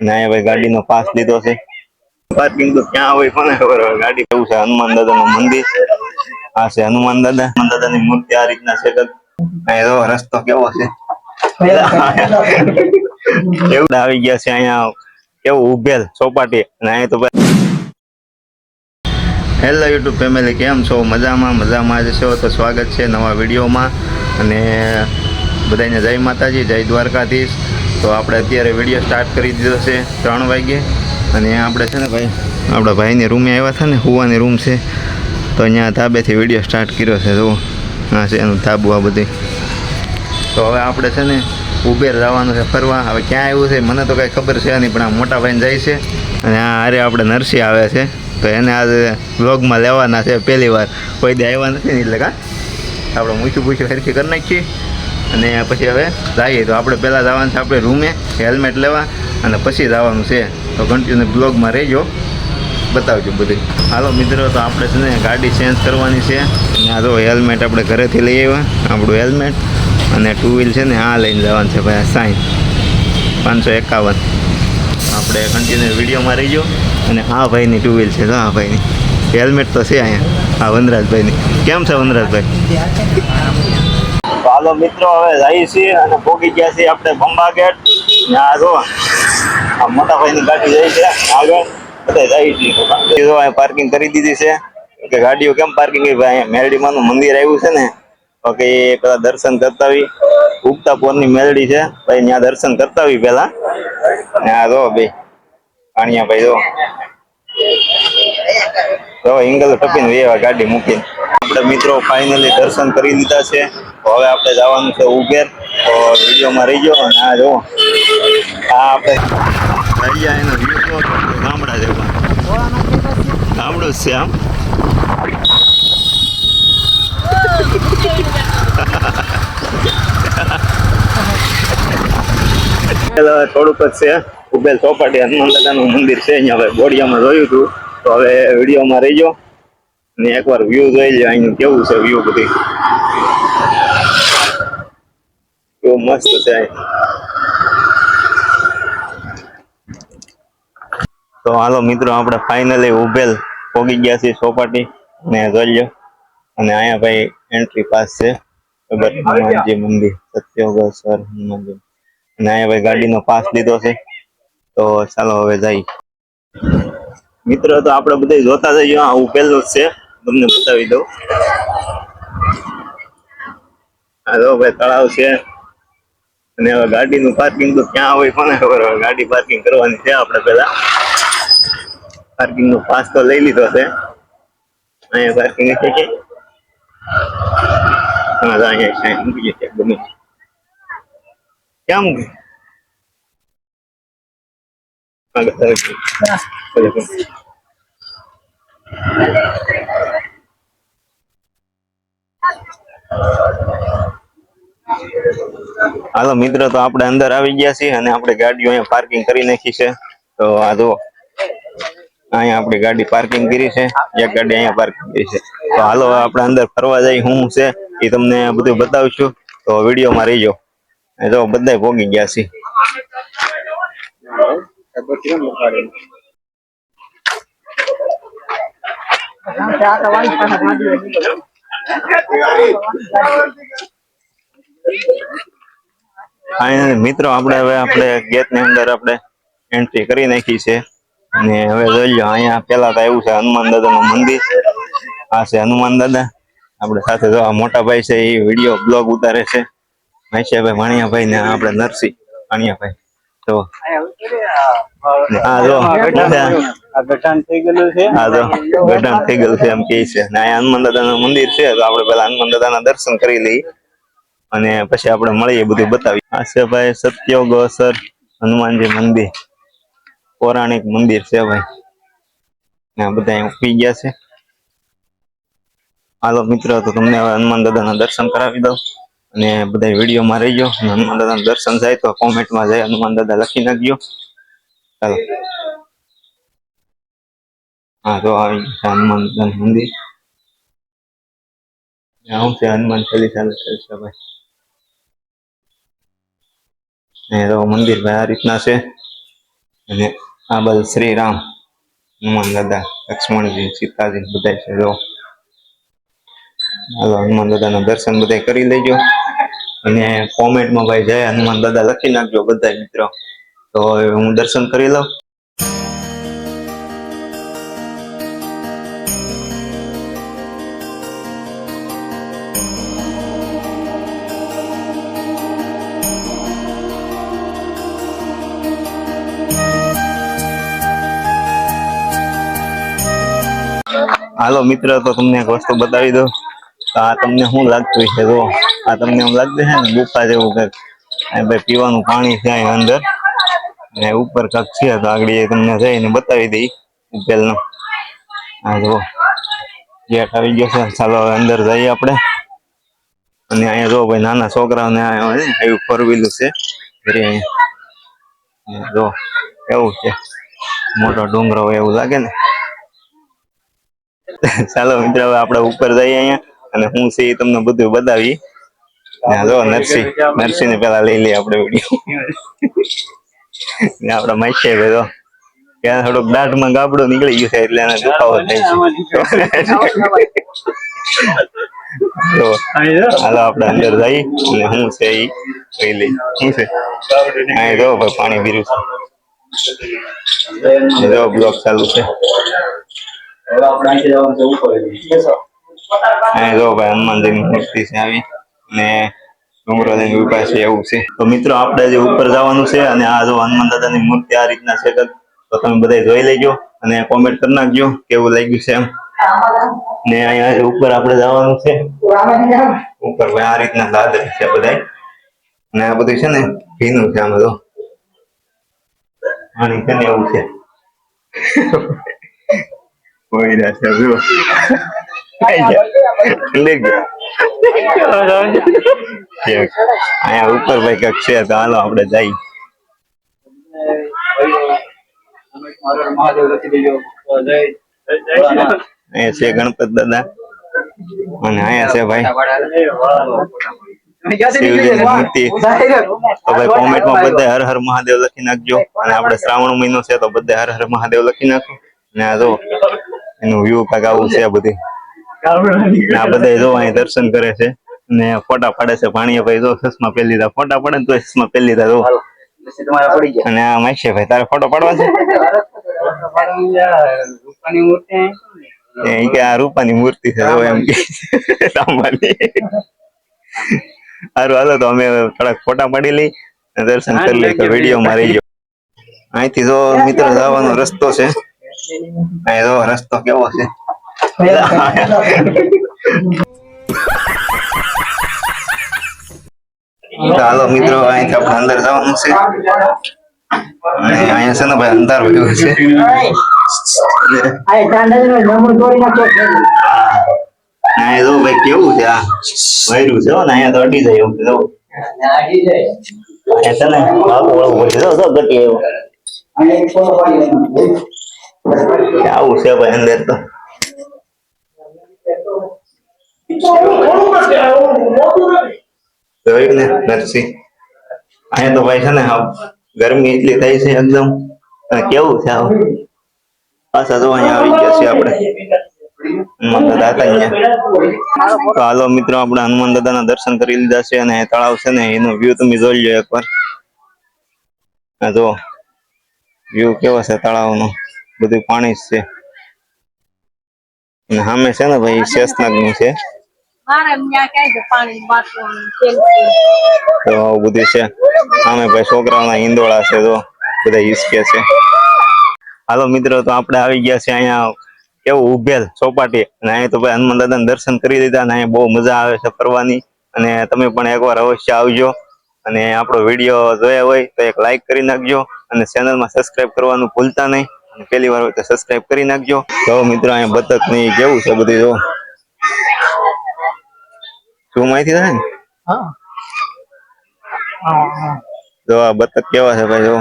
અને ભાઈ ભાઈ ગાડીનો પાસ લીધો છે. પાર્કિંગ તો ક્યાં હોય કોને ગાડી કેવું છે હનુમાન દાદાનું મંદિર. આ છે હનુમાન દાદા. હનુમાન દાદાની મૂર્તિ આ રીતના છે કંઈક. રસ્તો કેવો છે. એવું આવી ગયા છે અહીંયા. કેવું ઉભેલ ચોપાટી અને તો ભાઈ હેલો યુટ્યુબ ફેમિલી કેમ છો? મજામાં મજામાં જ છો? તો સ્વાગત છે નવા વિડીયોમાં. અને બધાને જય માતાજી, જય દ્વારકાધીશ. તો આપણે અત્યારે વીડિયો સ્ટાર્ટ કરી દીધો છે ત્રણ વાગે અને આપણે છે ને ભાઈ, આપણા ભાઈની રૂમે આવ્યા હતા ને, હુવાની રૂમ છે. તો અહીંયા ધાબેથી વીડિયો સ્ટાર્ટ કર્યો છે, જુઓ. હા છે એનું ધાબુ આ બધી. તો હવે આપણે છે ને ઉબેર જવાનું છે ફરવા. હવે ક્યાં આવ્યું છે મને તો કાંઈ ખબર છે નહીં, પણ આ મોટા ભાઈને જાય છે. અને આ હારે આપણે નરસિંહ આવે છે. તો એને આજે વ્લોગમાં લેવાના છે પહેલી વાર. કોઈ દે આવ્યા નથી એટલે કા? આપણે મૂછું પૂછું સરખી કરી નાખીએ. અને પછી હવે જઈએ. તો આપણે પહેલાં જવાનું છે આપણે રૂમે હેલ્મેટ લેવા, અને પછી જવાનું છે. તો કન્ટિન્યુ બ્લોગમાં રહેજો. બતાવજો બધું. હાલો મિત્રો, તો આપણે છે ને ગાડી ચેન્જ કરવાની છે. અને આ જો હેલ્મેટ આપણે ઘરેથી લઈ આવ્યા, આપણું હેલ્મેટ અને ટુ વ્હીલ છે ને, આ લઈને જવાનું છે ભાઈ સાઈન પાંચસો એકાવન. આપણે કન્ટિન્યુ વિડીયોમાં રહીજો. અને આ ભાઈની ટુ વ્હીલ છે તો આ ભાઈની. હેલ્મેટ તો છે અહીંયા. આ વનરાજભાઈની. કેમ છે વનરાજભાઈ? હાલો મિત્રો, હવે જઈએ છીએ અને ભોગી ગયા છીએ આપણે બંબા ગેટ. ત્યાં જો, આ મોટા ભાઈની ગાડી જાય છે, આગળ. બધા જઈએ છીએ જો અહીં પાર્કિંગ કરી દીધી છે. કે ગાડીઓ કેમ પાર્કિંગ કરી? ભાઈ, અહીંયા મેરડીમાનું મંદિર આવ્યું છે ને કે એ પેલા દર્શન કરતા આવી. ઉગતા પોરની મેલડી છે, ભાઈ, ત્યાં દર્શન કરતા આવી પેલા. આ જો બે. અણિયા ભાઈ, જો. તો ઇંગલ ટપીને વેવા ગાડી મૂકીને. આપણે મિત્રો ફાઇનલી દર્શન કરી લીધા છે. હવે આપણે જવાનું છે ઉબેર. તો વિડીયોમાં રહી ગયો અને આ જો આ આપણે હરિયા એનો ગામડા જેવા. ગામડું છે આમ. થોડુંક જ છે. ઉબેલ ચોપાટી હનુમાન દાદાનું મંદિર છે. અહીંયા હવે બોડિયામાં જોયું હતું તો હવે વિડીયોમાં રહીજો. ને એકવાર વ્યૂ જોઈ લે અહીંનું કેવું છે વ્યૂ બધી. કેવું મસ્ત છે તો હાલો મિત્રો, આપણે ફાઇનલી ઉભેલ પોગી ગયા છીએ ચોપાટી ને જોઈ અને અહીંયા ભાઈ એન્ટ્રી પાસ છે. હનુમાનજી મંદિર સત્યોગેશ્વર હનુમાનજી. અને અહીંયા ભાઈ ગાડીનો પાસ લીધો છે. તો ચાલો હવે જઈએ. મિત્રો તો આપણે બધા જોતા જઈએ. આવું ઉભેલું જ છે. તમને બતાવી દઉં. જો ભાઈ તળાવ છે. અને હવે ગાડીનું પાર્કિંગ તો ક્યાં હોય કોને ખબર? હવે ગાડી પાર્કિંગ કરવાની છે આપણે પેલા પાર્કિંગ નો પાસ તો લઈ લીધો છે. અહીંયા પાર્કિંગ છે કે? હા અહીંયા મૂકી જશે ગમે ક્યાં મૂકી હાલો, મિત્રો, તો આપણે અંદર આવી ગયા છીએ અને આપણે ગાડીઓ અહીંયા પાર્કિંગ કરી નાખી છે. તો આ જો અહીંયા આપણી ગાડી પાર્કિંગ કરી છે. એક ગાડી અહીંયા પાર્કિંગ કરી છે. તો હાલો આપડે અંદર ફરવા જઈ હું છે એ તમને બધું બતાવશું તો વિડીયોમાં રહીજો. જો બધા ભોગી ગયા છે અહીંયા મિત્રો, આપણે હવે આપણે ગેટની અંદર આપણે એન્ટ્રી કરી નાખી છે. અને હવે જોઈ લો અહીંયા પેલા તો આવ્યું છે હનુમાન દાદા નું મંદિર. આ છે હનુમાન દાદા. આપણે સાથે જો મોટા ભાઈ છે, એ વીડિયો બ્લોગ ઉતારે છે. મહેશભાઈ વાણિયાભાઈ ને આપણે નરસિંહ વાણિયાભાઈ મંદિર છે, તો પેલા હનુમાન દાદાના દર્શન કરી લઈએ અને પછી આપણે મળીએ બધું બતાવીએ. આ છે ભાઈ સત્યોગોસર હનુમાનજી મંદિર. પૌરાણિક મંદિર છે ભાઈ. ને બધા ઊભી ગયા છે. હાલો મિત્રો, તો તમને હવે હનુમાન દાદાના દર્શન કરાવી દઉં. અને બધા વિડીયોમાં રહીજો અને હનુમાન દાદાના દર્શન થાય તો કોમેન્ટમાં જાય હનુમાન દાદા લખી નાખજો. ચાલો. હા, તો આવી હનુમાન દાદાનું મંદિર. આવું છે? હનુમાન ચાલીસા ભાઈ. ને તો મંદિર ભાઈ આ રીતના છે. અને આ બાજુ શ્રીરામ હનુમાન દાદા, લક્ષ્મણજી, સીતાજી બધા છે. જો હાલો, હનુમાન દાદાના દર્શન બધા કરી લેજો. અને કોમેન્ટમાં ભાઈ જય હનુમાન દાદા લખી નાખજો બધા મિત્રો. તો હું દર્શન કરી લઉં. હાલો, મિત્ર, તો તમને એક વસ્તુ બતાવી દઉં. તો આ તમને શું લાગતું છે? જો આ તમને એમ લાગતું છે ને, ગુફા જેવું કંઈક. ભાઈ પીવાનું પાણી છે અહીં અંદર. અને ઉપર કાંક છે, તો આગળ એ તમને જઈને બતાવી દઈ ઉકેલનો હા જુઓ ગેટ આવી ગયો છે. ચાલો હવે અંદર જઈએ આપણે. અને અહીંયા જો ભાઈ નાના છોકરાઓને એવું ફોર વ્હીલું છે. અહીંયા. જો, એવું છે. મોટો ડુંગરો એવું લાગે ને. ચાલો મિત્ર આપણે ઉપર જઈએ અહીંયા. અને હું છે એ તમને બધું બતાવી. જો નરસિંહ નરસિંહ ને પેલા લઈ લઈએ આપણે વીડિયો આપડા માઈશે ભાઈ તો ત્યાં થોડોક દાઢમાં ગાબડો નીકળી ગયું છે એટલે એને દુખાવો થાય છે. તો હાલો આપણે અંદર જઈ અને હું છે એ લઈ લઈ છે? અહીં જો પાણી પીરું છે. જો ચાલુ છે. અહીં જો ભાઈ હનુમાનજીની મૂર્તિ છે આવી. ને ડુંગરો લઈને ઊભા છે એવું છે. તો મિત્રો, આપણે જે ઉપર જવાનું છે અને આ જો હનુમાન દાદાની મૂર્તિ આ રીતના છે તો તમે બધા જોઈ લેજો અને કોમેન્ટ કરી નાખજો કેવું લાગ્યું છે એમ. ને અહીંયા જે ઉપર આપણે જવાનું છે, ઉપર ભાઈ આ રીતના દાદર છે બધા અને આ બધું છે ને ભીનું છે આમાં તો આની છે ને એવું છે. કોઈ રહ્યા છે અહીંયા ઉપર ભાઈ કંઈક છે તો હાલો આપડે જય અહીંયા છે ગણપત દાદા. અને અહીંયા છે ભાઈ કોમેન્ટમાં બધા હર મહાદેવ લખી નાખજો. અને આપણે શ્રાવણ મહિનો છે તો બધા હર હર મહાદેવ લખી નાખો. ને આ જો એનું વ્યૂ કાંક આવું છે બધું. આ બધા જો અહીં દર્શન કરે છે ને ફોટા પાડે છે. ભાણીએ ભાઈ જો ચશ્મા પહેરી લીધા. ફોટા પડે ને તો ચશ્મા પહેરી લીધા જો. અને આ માસી ભાઈ તારે ફોટો પાડવા છે? રૂપાની મૂર્તિ એ કે આ રૂપાની મૂર્તિ છે જો એમ કે સારું હાલો તો અમે થોડાક ફોટા પાડી લઈ દર્શન કરી લઈ તો વીડિયો મારી રહી ગયો અહીંથી જો મિત્ર જવાનો રસ્તો છે. અહીં જો રસ્તો કેવો છે. ચાલો મિત્રો અહીંથી આપણે અંદર જવાનું છે. અને અહીંયા છે ને ભાઈ અંધાર વધ્યું છે. અહીંયા જો ભાઈ કેવું છે આ વૈરું છે હો ને અહીંયા તો અડી જાય એવું છે જો. અહીંયા છે ને જો જો ગટી એવું આવું છે ભાઈ અંદર તો. જોયું ને? નરસિંહ, અહીંયા તો ભાઈ છે ને ગરમી એટલી થઈ છે એકદમ. કેવું છે આવું? પાછા જો અહીંયા આવી ગયા છે આપણે. તો હાલો મિત્રો, આપણે હનુમાન દાદાના દર્શન કરી લીધા છે અને તળાવ છે ને, એનો વ્યૂ તમે જોઈ લો એકવાર. વ્યૂ કેવો છે તળાવનો? બધું પાણી છે. અને સામે છે ને ભાઈ શેષનાગનું છે. તો બધું છે. સામે ભાઈ છોકરાઓના હિંદોળા છે તો બધા હિસકે છે. હાલો મિત્રો, તો આપણે આવી ગયા છે અહીંયા કેવું ઉભેલ ચોપાટી. અને અહીંયા તો ભાઈ હનુમાન દાદાના દર્શન કરી દીધા અને અહીંયા બહુ મજા આવે છે ફરવાની. અને તમે પણ એકવાર અવશ્ય આવજો. અને આપણો વીડિયો જોયા હોય તો એક લાઈક કરી નાખજો. અને ચેનલમાં સબસ્ક્રાઇબ કરવાનું ભૂલતા નહીં. અને પહેલી વાર હોય તો સબસ્ક્રાઇબ કરી નાખજો. તો મિત્રો, અહીંયા બતકની કેવું છે બધું જો? શું માહિતી થાય ને? જો આ બતક કેવા છે ભાઈ જો.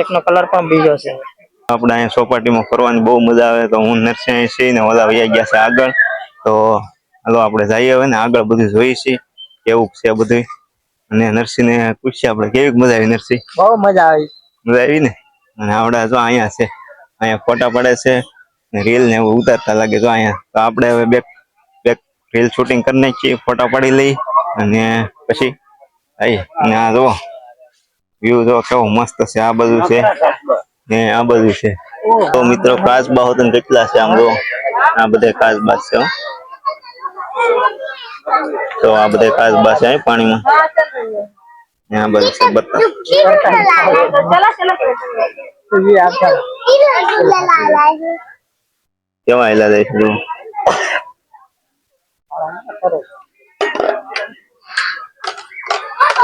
એકનો કલર પણ બીજો છે. આપણે અહીંયા સોપાટીમાં ફરવાની બહુ મજા આવે તો હું નરસિંહ છીએ ને ઓલા વૈયા ગયા છે આગળ. તો હાલો આપણે જઈએ હવે ને આગળ બધું જોઈએ છીએ કેવું છે બધું. અને નરસિંહ ને પૂછીએ આપણે કેવી મજા આવી નરસિંહ? બહુ મજા આવી. મજા આવી ને? અને આવડા જો અહીંયા છે અહીંયા ફોટા પડે છે. રીલ ને એવું ઉતારતા લાગે જો અહીંયા. તો આપણે હવે બે બે રીલ શૂટિંગ કરી નાખીએ ફોટા પાડી લઈ અને પછી આવી અને આ જુઓ વ્યૂ જો કેવો મસ્ત છે આ બધું છે. ને આ બધું છે. તો મિત્રો કાચબા હોત ને કેટલા છે આમ જો આ બધા કાચબા છે તો આ બધા કાચબા છે પાણીમાં. આ બધું છે બતા કેવા હેલા જાય છે.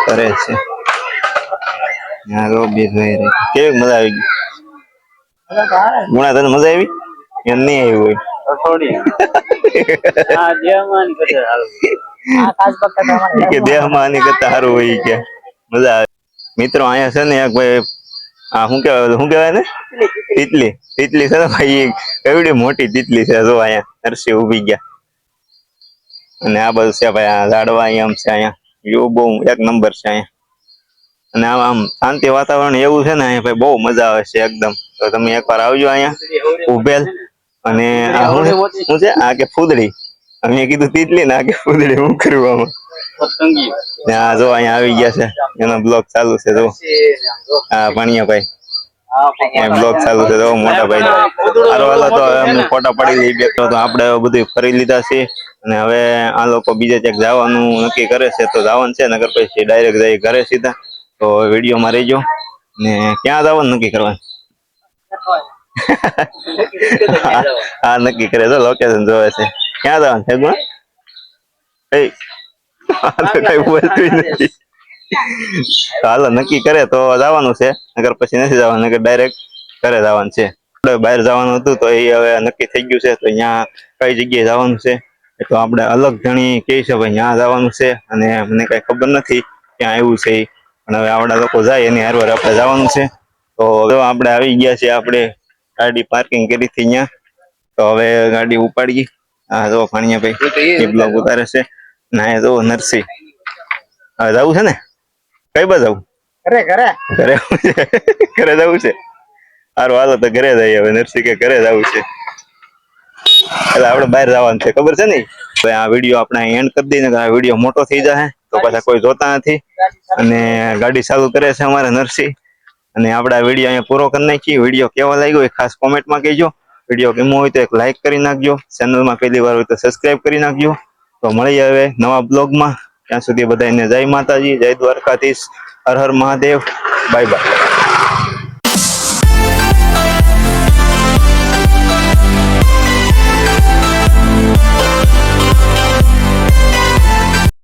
કરે છે. હા રો બે જોઈ રહી કેવી મજા આવી ગઈ? ગુણા તને મજા આવી? એમ નહીં આવી હોય. હાલ દેહમાં આની કરતા સારું હોય કે. મજા આવે. મિત્રો અહીંયા છે ને એક ભાઈ આ શું કહેવાય શું કહેવાય ને તીતલી. તીતલી. છે ને ભાઈ એવડી મોટી તીતલી છે જો અહીંયા નરસિંહ ઊભી ગયા. અને આ બધું છે ભાઈ આ ઝાડવા અહીંયા આમ છે અહીંયા. વ્યૂ બહુ એક નંબર છે અહીંયા. અને આમ આમ શાંતિ વાતાવરણ એવું છે ને અહીંયા ભાઈ બહુ મજા આવે છે એકદમ. તો તમે એકવાર આવજો અહીંયા ઉભેલ. અને આ શું છે? આ કે ફૂદડી. અમે કીધું તીતલી ને આ કે ફૂદડી હું કર્યું આમાં? પતંગી જો અહીંયા આવી ગયા છે. એનો બ્લોક ચાલુ છે જો. હા ભણિયા ભાઈ. બ્લોક ચાલુ છે જો મોટા ભાઈ. હાલો તો હવે ફોટા પાડી લઈ તો આપણે બધું ફરી લીધા છે. અને હવે આ લોકો બીજે ક્યાંક જવાનું નક્કી કરે છે તો જવાનું છે. નગર પછી ડાયરેક્ટ જાય ઘરે સીધા. તો વિડીયોમાં રહેજો. ને ક્યાં જવાનું નક્કી કરવાનું? હા, હા નક્કી કરે. તો લોકેશન જોવે છે. ક્યાં જવાનું છે ગુણ એ કઈ બોલતું નથી તો હાલો. નક્કી કરે તો જવાનું છે. નગર પછી નથી જવાનું નગર ડાયરેક્ટ ઘરે જવાનું છે. બહાર જવાનું હતું તો એ હવે નક્કી થઈ ગયું છે તો અહીંયા કઈ જગ્યાએ જવાનું છે? તો આપણે અલગ જણી કહી છે ભાઈ ત્યાં જવાનું છે. અને મને કઈ ખબર નથી ક્યાં આવ્યું છે પણ હવે આવડા લોકો જાય એની હારવાર આપણે જવાનું છે. તો હવે આપણે આવી ગયા છીએ આપણે ગાડી પાર્કિંગ કરી હતી અહીંયા. તો હવે ગાડી ઉપાડી હા જો ભાણિયા ભાઈ એ બ્લોગ ઉતારે છે. ના એ જો નરસિંહ. હવે જવું છે ને? કઈ બાજુ જવું ઘરે ઘરે. ઘરે ઘરે જવું છે. સારું હાલો તો ઘરે જઈએ હવે નરસિંહ કે ઘરે જવું છે. એટલે આપણે બહાર જવાનું છે. ખબર છે ને? ભાઈ આ વીડિયો આપણે એન્ડ કરી દઈએ આ વીડિયો મોટો થઈ જાય તો પાછા કોઈ જોતા નથી. અને ગાડી ચાલુ કરે છે અમારે નરસિંહ. અને આપણે આ વીડિયો અહીંયા પૂરો કરી નાખીએ. વીડિયો કેવો લાગ્યો એ ખાસ કોમેન્ટમાં કહેજો. વીડિયો ગમ્યો હોય તો એક લાઈક કરી નાખજો. ચેનલમાં પહેલી વાર હોય તો સબસ્ક્રાઇબ કરી નાખજો. તો મળીએ હવે નવા બ્લોગમાં. ત્યાં સુધી બધાને જય માતાજી, જય દ્વારકાધીશ. હર હર મહાદેવ. Bye bye.